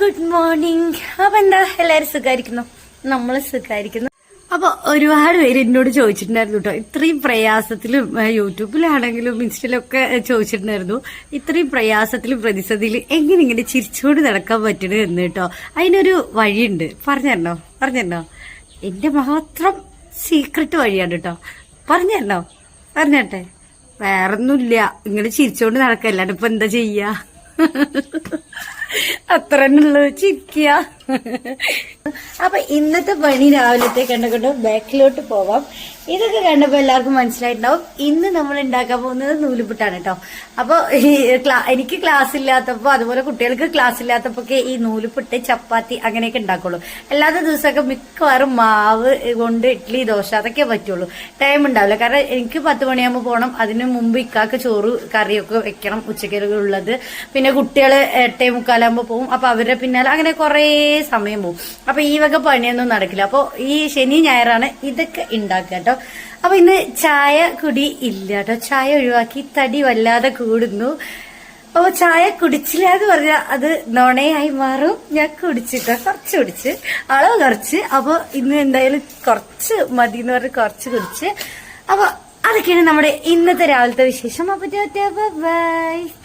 Good morning. അപ്പൊ എന്താ എല്ലാരും സുഖായിരിക്കുന്നു? നമ്മൾ സുഖായിരിക്കുന്നു. അപ്പൊ ഒരുപാട് പേര് എന്നോട് ചോദിച്ചിട്ടുണ്ടായിരുന്നു കേട്ടോ ഇത്രയും പ്രയാസത്തിലും യൂട്യൂബിലാണെങ്കിലും ഇൻസ്റ്റയിലൊക്കെ ചോദിച്ചിട്ടുണ്ടായിരുന്നു. ഇത്രയും പ്രയാസത്തിലും പ്രതിസന്ധിയിൽ എങ്ങനെ ഇങ്ങനെ ചിരിച്ചുകൊണ്ട് നടക്കാൻ പറ്റണത് എന്ന് കേട്ടോ അതിനൊരു വഴിയുണ്ട്. പറഞ്ഞല്ലോ പറഞ്ഞല്ലോ എന്റെ മാത്രം സീക്രട്ട് വഴിയാണ് കേട്ടോ പറഞ്ഞല്ലോ പറഞ്ഞട്ടെ വേറൊന്നുമില്ല. ഇങ്ങനെ ചിരിച്ചോണ്ട് നടക്കല്ലാണ്ട് ഇപ്പൊ എന്താ ചെയ്യാ? അത്ര ഉള്ളു ചിരിക്കുക അപ്പൊ ഇന്നത്തെ പണി രാവിലത്തെ കണ്ടുകൊണ്ട് ബാക്കിലോട്ട് പോവാം. ഇതൊക്കെ കണ്ടപ്പോ എല്ലാവർക്കും മനസ്സിലായിട്ടുണ്ടാവും. ഇന്ന് നമ്മൾ ഉണ്ടാക്കാൻ പോകുന്നത് നൂലുപുട്ടാണ് കേട്ടോ അപ്പൊ ഈ എനിക്ക് ക്ലാസ് ഇല്ലാത്തപ്പോ അതുപോലെ കുട്ടികൾക്ക് ക്ലാസ് ഇല്ലാത്തപ്പോ ഒക്കെ ഈ നൂലുപുട്ട് ചപ്പാത്തി അങ്ങനെയൊക്കെ ഉണ്ടാക്കുള്ളൂ. അല്ലാത്ത ദിവസമൊക്കെ മിക്കവാറും മാവ് കൊണ്ട് ഇഡ്ഡലി ദോശ അതൊക്കെ പറ്റുള്ളൂ. ടൈം ഉണ്ടാവില്ല. കാരണം എനിക്ക് പത്ത് മണിയാകുമ്പോൾ പോകണം അതിന് മുമ്പ് ഇക്കാക്ക് ചോറ് കറിയൊക്കെ വെക്കണം ഉച്ചക്കലുള്ളത് പിന്നെ കുട്ടികൾ എട്ടേ മുക്കാലാകുമ്പോൾ പോകും അപ്പൊ അവരുടെ പിന്നാലെ അങ്ങനെ കുറേ സമയം പോകും അപ്പൊ ഈ വക പണിയൊന്നും നടക്കില്ല. അപ്പൊ ഈ ശനി ഞായറാണ് ഇതൊക്കെ ഉണ്ടാക്കുക കേട്ടോ അപ്പൊ ഇന്ന് ചായ കുടി ഇല്ല കേട്ടോ ചായ ഒഴിവാക്കി തടി വല്ലാതെ കൂടുന്നു. അപ്പൊ ചായ കുടിച്ചില്ല എന്ന് പറഞ്ഞാൽ അത് നുണയായി മാറും. ഞാൻ കുടിച്ചിട്ടോ കുറച്ച് കുടിച്ച്. അളവ് കുറച്ച്. അപ്പൊ ഇന്ന് എന്തായാലും കുറച്ച് മതി എന്ന് പറഞ്ഞ് കുറച്ച് കുടിച്ച്. അപ്പൊ അതൊക്കെയാണ് നമ്മുടെ ഇന്നത്തെ രാവിലത്തെ വിശേഷം. അപ്പൊ ബൈ.